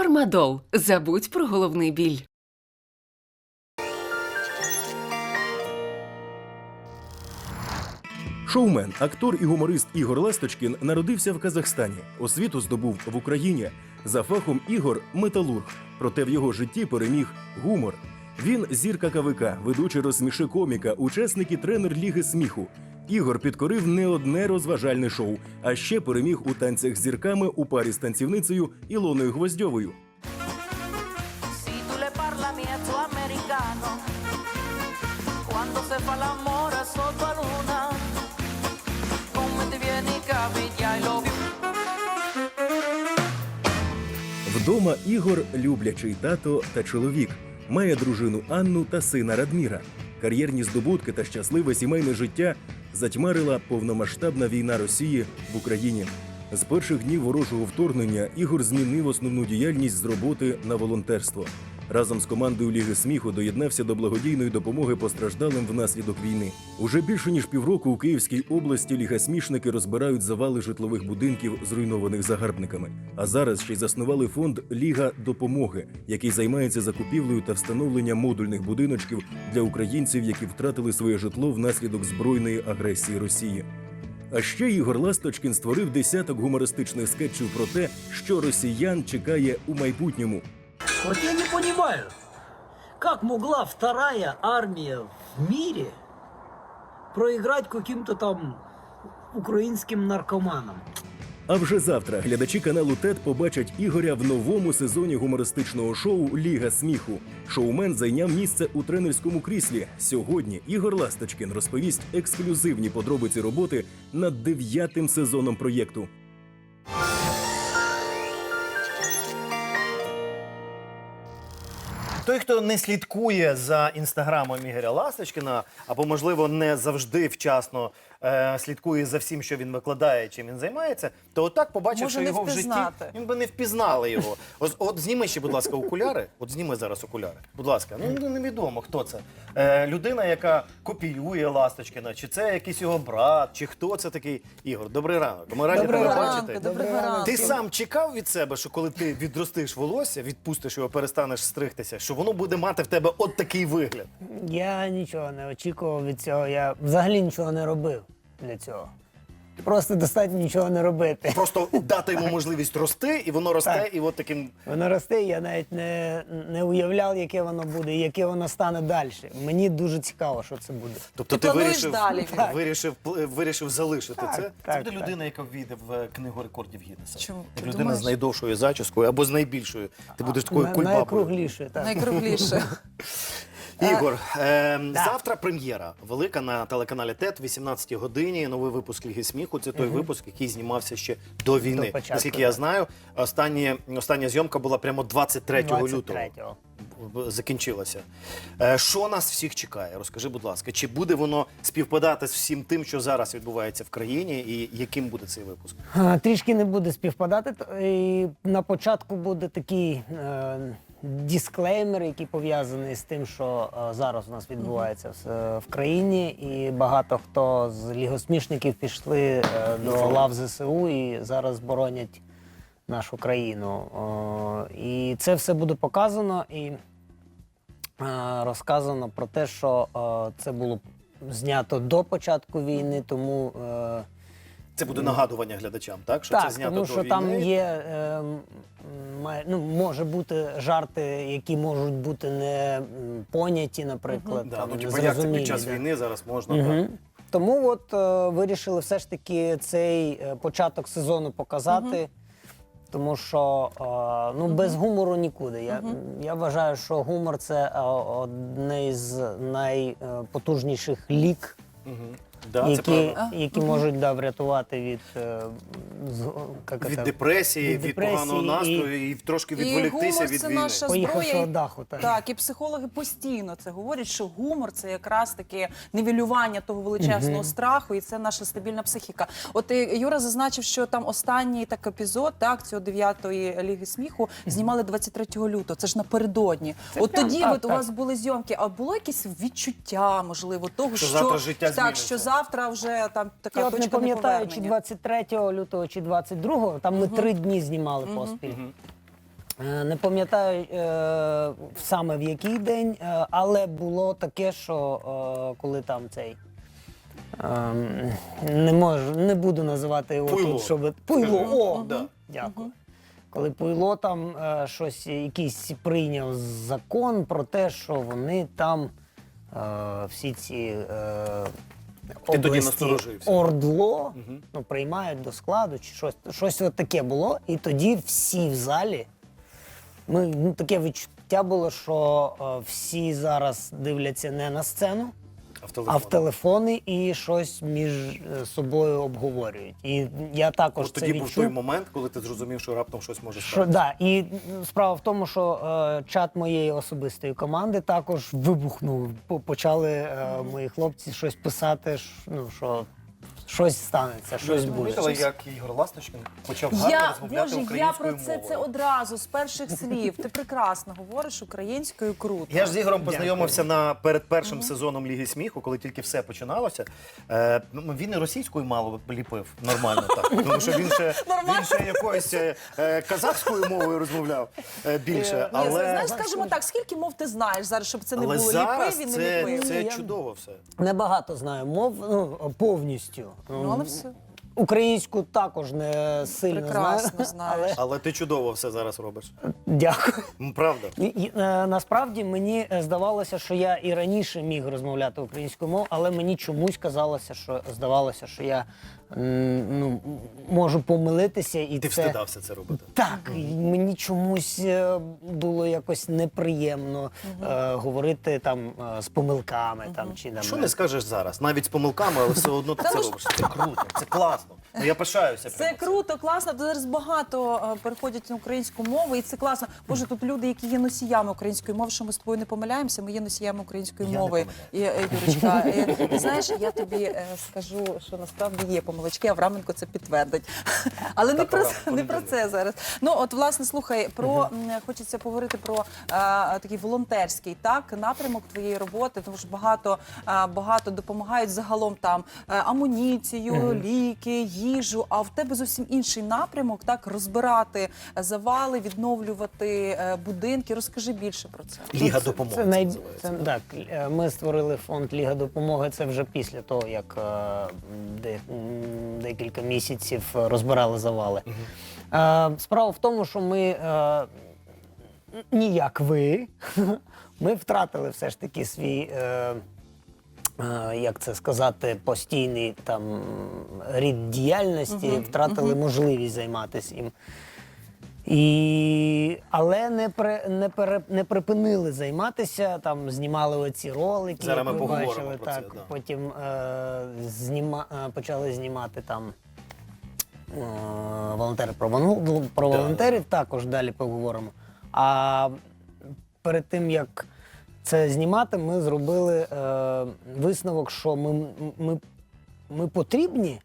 Фармадол. Забудь про головний біль. Шоумен, актор і гуморист Ігор Ласточкін народився в Казахстані. Освіту здобув в Україні. За фахом Ігор металург. Проте в його житті переміг гумор. Він зірка КВК, ведучий розсміши коміка, учасник і тренер Ліги сміху. Ігор підкорив не одне розважальне шоу, а ще переміг у танцях з зірками у парі з танцівницею Ілоною Гвоздьовою. Вдома Ігор люблячий тато та чоловік. Має дружину Анну та сина Радміра. Кар'єрні здобутки та щасливе сімейне життя затьмарила повномасштабна війна Росії в Україні. З перших днів ворожого вторгнення Ігор змінив основну діяльність з роботи на волонтерство. Разом з командою Ліги сміху доєднався до благодійної допомоги постраждалим внаслідок війни. Уже більше ніж півроку у Київській області лігасмішники розбирають завали житлових будинків, зруйнованих загарбниками. А зараз ще й заснували фонд Ліга допомоги, який займається закупівлею та встановленням модульних будиночків для українців, які втратили своє житло внаслідок збройної агресії Росії. А ще Ігор Ласточкін створив десяток гумористичних скетчів про те, що росіян чекає у майбутньому. Вот я не понимаю, как могла вторая армия в мире проиграть каким-то там украинским наркоманам? А вже завтра глядачі каналу ТЕД побачать Ігоря в новому сезоні гумористичного шоу Ліга сміху. Шоумен зайняв місце у тренерському кріслі. Сьогодні Ігор Ласточкін розповість ексклюзивні подробиці роботи над дев'ятим сезоном проєкту. Той, хто не слідкує за інстаграмом Ігоря Ласточкіна, або, можливо, не завжди вчасно е, слідкує за всім, що він викладає, чим він займається, то отак побачив, Може що не його в житті впізнати. він би не впізнали його. От, от зніми ще, будь ласка, окуляри. От зніми зараз окуляри. Будь ласка, ну невідомо, хто це. Е, людина, яка копіює Ласточкіна, чи це якийсь його брат, чи хто це такий Ігор. Добрий ранок. Ми раді Доброго тебе ранку, бачити. доброго ранку. Ти сам чекав від себе, що коли ти відростиш волосся, відпустиш його, перестанеш стригтися, що воно буде мати в тебе от такий вигляд. Я нічого не очікував від цього. Я взагалі нічого не робив для цього. Просто достатньо нічого не робити. Просто дати йому можливість рости, і воно росте, Так. і от таким. Воно росте, я навіть не, не уявляв, яке воно буде і яке воно стане далі. Мені дуже цікаво, що це буде. Тобто Ти ти, плануєш вирішив, далі? Так. вирішив, пл- вирішив залишити Так, це. це буде так. людина, яка ввійде в е, книгу рекордів Гіннеса. Чому? Як Ти людина думаєш? з найдовшою зачіскою або з найбільшою. Ти будеш такою На- кульбабою. Найкругліше, так. Найкругліше. Ігор, е, завтра прем'єра велика на телеканалі ТЕТ, 18 годині. Новий випуск Ліги сміху. Це той випуск, який знімався ще до війни. До початку, Наскільки я знаю, останні, остання зйомка була прямо 23 лютого. 23-го. б- закінчилася. Е, Що нас всіх чекає? Розкажи, будь ласка, чи буде воно співпадати з всім тим, що зараз відбувається в країні, і яким буде цей випуск? Трішки не буде співпадати. І на початку буде такий е, дисклеймер, який пов'язаний з тим, що е, зараз у нас відбувається в, в країні, і багато хто з лігосмішників пішли е, до лав ЗСУ і зараз боронять нашу країну. І це все буде показано і е, розказано про те, що е, це було знято до початку війни, тому. Е, Це буде нагадування глядачам, так? Що так, це знято тому до що війни? там є е, має- ну, може бути жарти, які можуть бути не поняті, наприклад. Да, там, ну, типу, як це під час да. війни зараз можна. Мгм. Так. Тому от е, вирішили все ж таки цей е, початок сезону показати. Тому що е, ну, без гумору нікуди. Я, я вважаю, що гумор це е, одне з найпотужніших лік. Да, це які, правда. які можуть да, врятувати від, е, з- як Від це? депресії, від, від депресії поганого і- настрою і, трошки І відволіктися гумор від це війни. наша Поїхавшого зброя. даху, так. Так, і психологи постійно це говорять, що гумор це якраз таке нівелювання того величезного страху, і це наша стабільна психіка. От е, Юра зазначив, що там останній так епізод, так, цього дев'ятої ліги сміху знімали 23 лютого. Це ж напередодні. От прям тоді так, от у так. вас були зйомки. А було якесь відчуття, можливо, того, Що що, завтра життя так, зміниться. що завтра вже там така Я от не пам'ятаю, чи неповернення. 23 лютого, чи 22, там ми три дні знімали поспіль. Е, Не пам'ятаю е, саме в який день, е, але було таке, що е, коли там цей. ем, не можу, не буду називати його Пуйло. тут, щоб. Пуйло, о! Да. Дякую. Коли Пуйло там е, щось якийсь прийняв закон про те, що вони там е, всі ці е, Ти тоді області насторожився. Ордло ну, приймають до складу, чи щось, щось от таке було. І тоді всі в залі. Ми, ну, таке відчуття було, що е, всі зараз дивляться не на сцену, А в а в телефони і щось між е, собою обговорюють. І я також От це тоді відчув. був той момент, коли ти зрозумів, що раптом щось може Що, да, і справа в тому, що е, чат моєї особистої команди також вибухнув. Почали е, мої хлопці щось писати, ш- ну, що щось станеться, щось буде. Помітили, як Ігор Ласточкин почав гарно Я розмовляти боже, я українською про це мовою. це одразу з перших слів. Ти прекрасно говориш українською круто. Я ж з Ігорем познайомився на перед першим сезоном Ліги сміху, коли тільки все починалося. Е, ну, він і російською мало ліпив нормально так. Тому що він ще, він ще якоюсь е, е, казахською мовою розмовляв е, більше. Ні, Але, знаєш, скажімо так, скільки мов ти знаєш зараз, щоб це не але було зараз ліпив і не це, ліпив. це чудово все. Небагато знаю мов ну, повністю. Ну, але все. Українську також не сильно Прекрасно знаю. знаєш. Але ти чудово все зараз робиш. Дякую. М, Правда. І- і, е, Насправді мені е, здавалося, що я і раніше міг розмовляти українською мовою, але мені чомусь казалося, що здавалося, що я м, ну, м, можу помилитися і Ти це... встидався це робити. Так, і мені чомусь е, було якось неприємно е, говорити там е, з помилками там чи там. Що не скажеш зараз? Навіть з помилками, але все одно ти це ну робиш. Це круто, це класно. Ну я пишаюся. Це прямо цим. круто, класно. Зараз багато е, переходять на українську мову, і це класно. Боже, тут люди, які є носіями української мови, що ми з тобою не помиляємося. Ми є носіями української Я не мови. І, е, Юрочка, е, і знаєш, я тобі е, скажу, що насправді є помилочки. Авраменко це підтвердить. Але не Так, про Авраменко, не про це зараз. Ну от власне слухай, про м, хочеться поговорити про е, такий волонтерський так напрямок твоєї роботи, тому що багато е, багато допомагають загалом там е, амуніцію, ліки, їжу. А в тебе зовсім інший напрямок, так розбирати завали, відновлювати е, будинки. Розкажи більше про це. Ліга допомоги. Це це най... це, так, е, ми створили фонд Ліга допомоги. Це вже після того, як е, де, декілька місяців розбирали завали. Е, Справа в тому, що ми е, ні ви, ми втратили все ж таки свій. Е, е, як це сказати, постійний там рід діяльності, втратили можливість займатися їм. І... Але не, при... не, пере... не припинили займатися, там знімали оці ролики, Зараз як ми поговоримо бачили, про це, да. Потім е... зніма... е, почали знімати там е... волонтери про, вон- про Да. волонтерів, також далі поговоримо. А перед тим як це знімати, ми зробили е... висновок, що ми, ми, ми потрібні.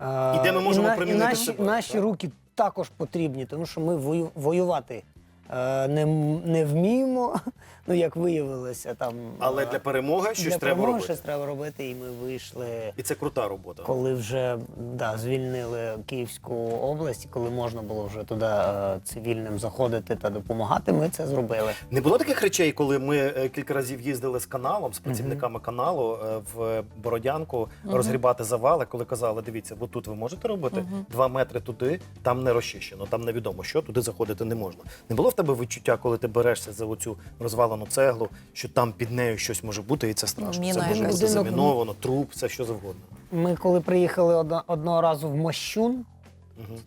Е, І де ми можемо на- примінити наші, себе, наші так? руки також потрібні, тому що ми вою- воювати е, не, м- не вміємо, ну як виявилося там. Але для перемоги щось для треба перемоги робити. щось треба робити, і ми вийшли. І це крута робота. Коли вже да, звільнили Київську область, коли можна було вже туди е, цивільним заходити та допомагати, ми це зробили. Не було таких речей, коли ми е, кілька разів їздили з каналом, з працівниками каналу е, в Бородянку розгрібати завали, коли казали, дивіться, от тут ви можете робити два метри туди, там не розчищено, там невідомо що, туди заходити не можна. Не було в тебе відчуття, коли ти берешся за оцю розвалену цеглу, що там під нею щось може бути, і це страшно. Міна це може бути заміновано, труп, все що завгодно. Ми коли приїхали одно- одного разу в Мощун,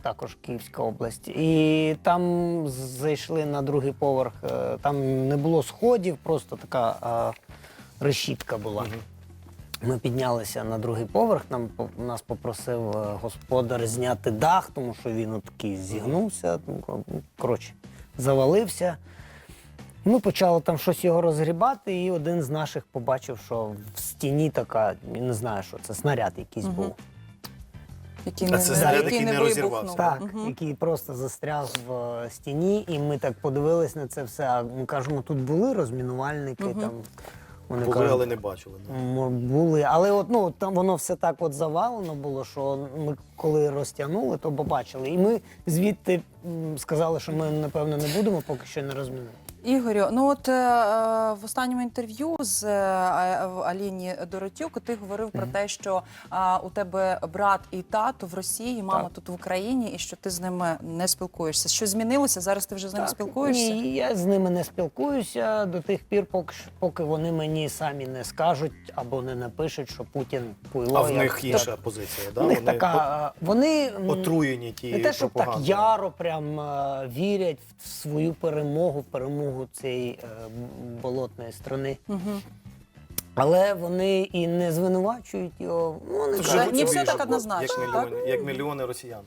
також Київська область, і там зайшли на другий поверх. е, Там не було сходів, просто така е, решітка була. Ми піднялися на другий поверх. Нам нас попросив е, господар зняти дах, тому що він от такий зігнувся. ну, Коротше, завалився. Ми почали там щось його розгрібати, і один з наших побачив, що в стіні така, я не знаю, що це снаряд якийсь був. Який А не, це заряд, який який не вибухнув. розірвався. Так, який просто застряг в е, стіні, і ми так подивились на це все. А ми кажемо, тут були розмінувальники, там Вони Були, кажуть, але не бачили. ну. М, Були, але от ну там воно все так от завалено було, що ми коли розтягнули, то побачили. І ми звідти м, сказали, що ми напевно не будемо, поки що не розмінили. Ігорю, ну от е, е, в останньому інтерв'ю з е, Аліні Доротюк ти говорив про те, що е, у тебе брат і тато в Росії, мама Так. тут в Україні, і що ти з ними не спілкуєшся. Що змінилося? Зараз ти вже з ними спілкуєшся? Ні, я з ними не спілкуюся до тих пір, поки, поки вони мені самі не скажуть або не напишуть, що Путін пуйло. А в як- них так. позиція, да? Них Вони така, вони отруєні ті не те, щоб так яро прям вірять в свою перемогу, в перемогу цієї е, болотної страни. Але вони і не звинувачують його. Ну, вони Живуть кажуть, не все так однозначно, Як мільйони, як мільйони росіян.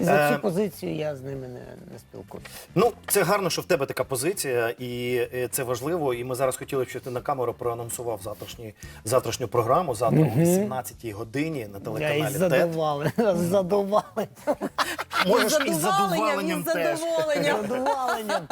і за Е, цю позицію я з ними не, не спілкуюся. Ну, це гарно, що в тебе така позиція, і е, це важливо. І ми зараз хотіли б, щоб ти на камеру проанонсував завтрашні, завтрашню програму завтра о 18-й годині на Я телеканалі із ТЕТ. задоволенням. Можеш із задоволенням із теж. задоволенням. задоволенням.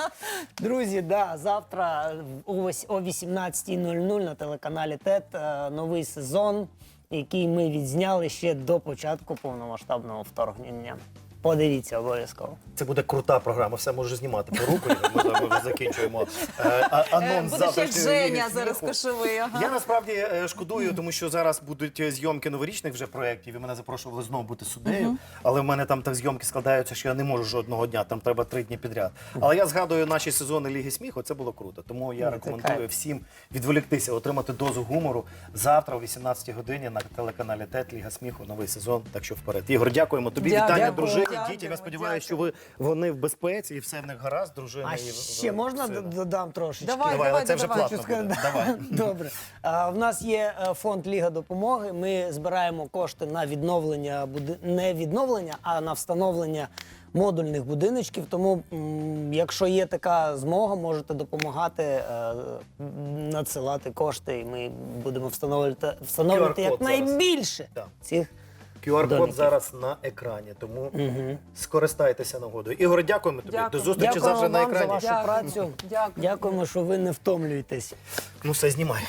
Друзі, да, завтра о вось- о 18.00 на телеканалі ТЕТ е, новий сезон, який ми відзняли ще до початку повномасштабного вторгнення. Подивіться обов'язково. Це буде крута програма, все може знімати по руку. Ми закінчуємо е, а- Е, анонс Буде ще завтрашньої Женя «Ліги зараз сміху». кошовий. Ага. Я насправді е, шкодую, тому що зараз будуть зйомки новорічних вже проєктів, і мене запрошували знову бути суддею. Але в мене там так зйомки складаються, що я не можу жодного дня, там треба три дні підряд. Але я згадую наші сезони Ліги сміху, це було круто. Тому я це рекомендую всім відволіктися, отримати дозу гумору завтра о 18 годині на телеканалі ТЕТ Ліга сміху, новий сезон. Так що вперед. Ігор, дякуємо тобі. Дякую. Вітання дружині, Дякую. дітям. Я сподіваюся, що ви вони в безпеці і все в них гаразд, дружина. А і ще в- можна сина. додам трошечки? Давай, Давай, але це вже давай. платно буде. Давай. Добре. А, в нас є е, фонд Ліга допомоги. Ми збираємо кошти на відновлення буди... не відновлення, а на встановлення модульних будиночків. Тому, м, якщо є така змога, можете допомагати е, надсилати кошти, і ми будемо встановлювати, встановлювати QR-код зараз. якнайбільше цих. QR-код Домиків. зараз на екрані, тому скористайтеся нагодою. Ігор, дякуємо тобі. Дякую. До зустрічі Дякуємо завтра на вам за екрані. вашу Дякую. працю. Дякую. Дякуємо, що ви не втомлюєтесь. Ну все, знімай.